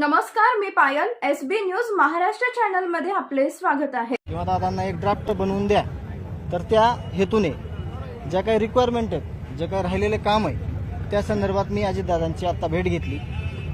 नमस्कार मी Payal S B News Maharashtra चॅनलमध्ये आपले स्वागत आहे. किंवा दादांना एक ड्राफ्ट बनवून द्या. तर त्या हेतूने ज्या काही रिक्वायरमेंट आहेत जे काही राहिलेले काम आहे त्या संदर्भात मी अजितदादांची आत्ता भेट घेतली.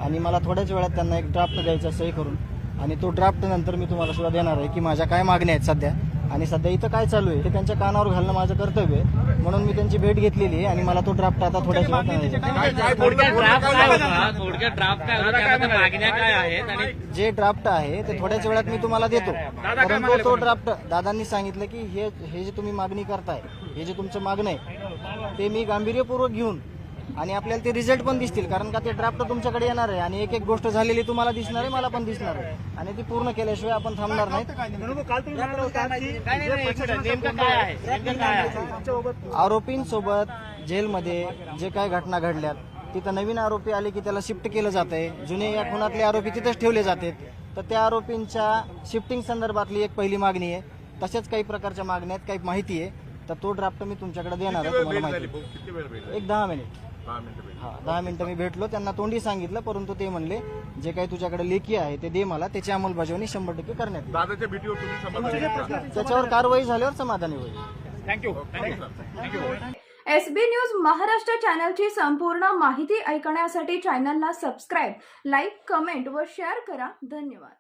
आणि मला थोड्याच वेळात त्यांना एक ड्राफ्ट द्यायचा सही करून आणि तो ड्राफ्ट नंतर मी तुम्हाला सुद्धा देणार आहे की माझ्या काय मागण्या आहेत सध्या. आणि सध्या इथं काय चालू आहे ते त्यांच्या कानावर घालणं माझं कर्तव्य आहे. म्हणून मी त्यांची भेट घेतलेली आहे आणि मला तो ड्राफ्ट आता थोड्याच वेळात थोडक्यात ड्राफ्ट काय होता? थोडक्यात ड्राफ्ट काय होता? त्यामध्ये मागण्या काय आहेत आणि जे ड्राफ्ट आहे ते थोड्याच वेळात मी तुम्हाला देतो. परंतु तो ड्राफ्ट दादांनी सांगितलं की हे हे जे तुम्ही मागणी करताय हे जे तुमचं मागणं आहे ते मी गांभीर्यपूर्वक घेऊन आणि आपल्याला ते रिझल्ट पण दिसतील. कारण का ते ड्राफ्ट तुमच्याकडे येणार आहे. आणि एक एक गोष्ट झालेली तुम्हाला दिसणार आहे मला पण दिसणार आहे. आणि ती पूर्ण केल्याशिवाय आपण थांबणार नाही. आरोपींसोबत जेलमध्ये जे काय घटना घडल्यात तिथं नवीन आरोपी आले की त्याला शिफ्ट केलं जातंय. जुने या खुनातले आरोपी तिथेच ठेवले जातात. तर त्या आरोपींच्या शिफ्टिंग संदर्भातली एक पहिली मागणी आहे. तसेच काही प्रकारच्या मागण्या आहेत काही माहिती आहे. तर तो ड्राफ्ट मी तुमच्याकडे देणार आहे तुम्हाला माहिती एक दहा मिनिट. दहा मिनिटं हा दहा मिनिटं मी भेटलो त्यांना तोंडी सांगितलं परंतु ते म्हणले जे काही तुझ्याकडे लेखी आहे ते दे मला त्याची अंमलबजावणी शंभर टक्के करण्यात येईल. दादाच्या भेटीवर तुम्ही समाधानी आहात? त्याच्यावर कारवाई झाल्यावर समाधानी होईल. एस बी न्यूज महाराष्ट्र चॅनलची संपूर्ण माहिती ऐकण्यासाठी चॅनलला सबस्क्राईब लाईक कमेंट व शेअर करा. धन्यवाद.